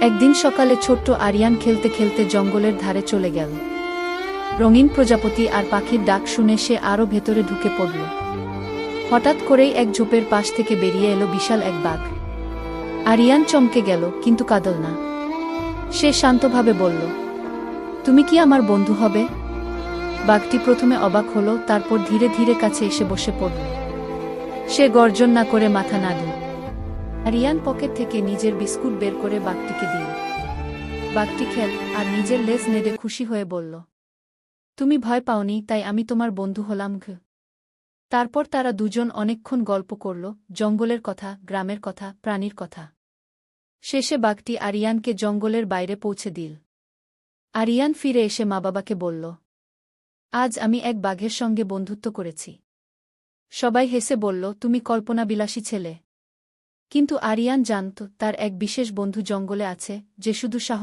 একদিন সকালে ছোট্ট আরিয়ান খেলতে খেলতে জঙ্গলের ধারে চলে গেল। রঙিন প্রজাপতি আর পাখির ডাক শুনে সে আরও ভেতরে ঢুকে পড়ল। হঠাৎ করেই এক ঝোপের পাশ থেকে বেরিয়ে এলো বিশাল এক বাঘ। আরিয়ান চমকে গেল, কিন্তু কাদল না। সে শান্তভাবে বলল, তুমি কি আমার বন্ধু হবে? বাঘটি প্রথমে অবাক হলো, তারপর ধীরে ধীরে কাছে এসে বসে পড়ল। সে গর্জন না করে মাথা নাড়ল। আরিয়ান পকেট থেকে নিজের বিস্কুট বের করে বাঘটিকে দিল। বাঘটি খেল আর নিজের লেজ নেড়ে খুশি হয়ে বলল, তুমি ভয় পাওনি, তাই আমি তোমার বন্ধু হলাম ঘ। তারপর তারা দুজন অনেকক্ষণ গল্প করল, জঙ্গলের কথা, গ্রামের কথা, প্রাণীর কথা। শেষে বাঘটি আরিয়ানকে জঙ্গলের বাইরে পৌঁছে দিল। আরিয়ান ফিরে এসে মা বাবাকে বলল, আজ আমি এক বাঘের সঙ্গে বন্ধুত্ব করেছি। সবাই হেসে বলল, তুমি কল্পনাবিলাসী ছেলে। কিন্তু আরিয়ান জানত তার এক বিশেষ বন্ধু জঙ্গলে আছে যে শুধু সাহস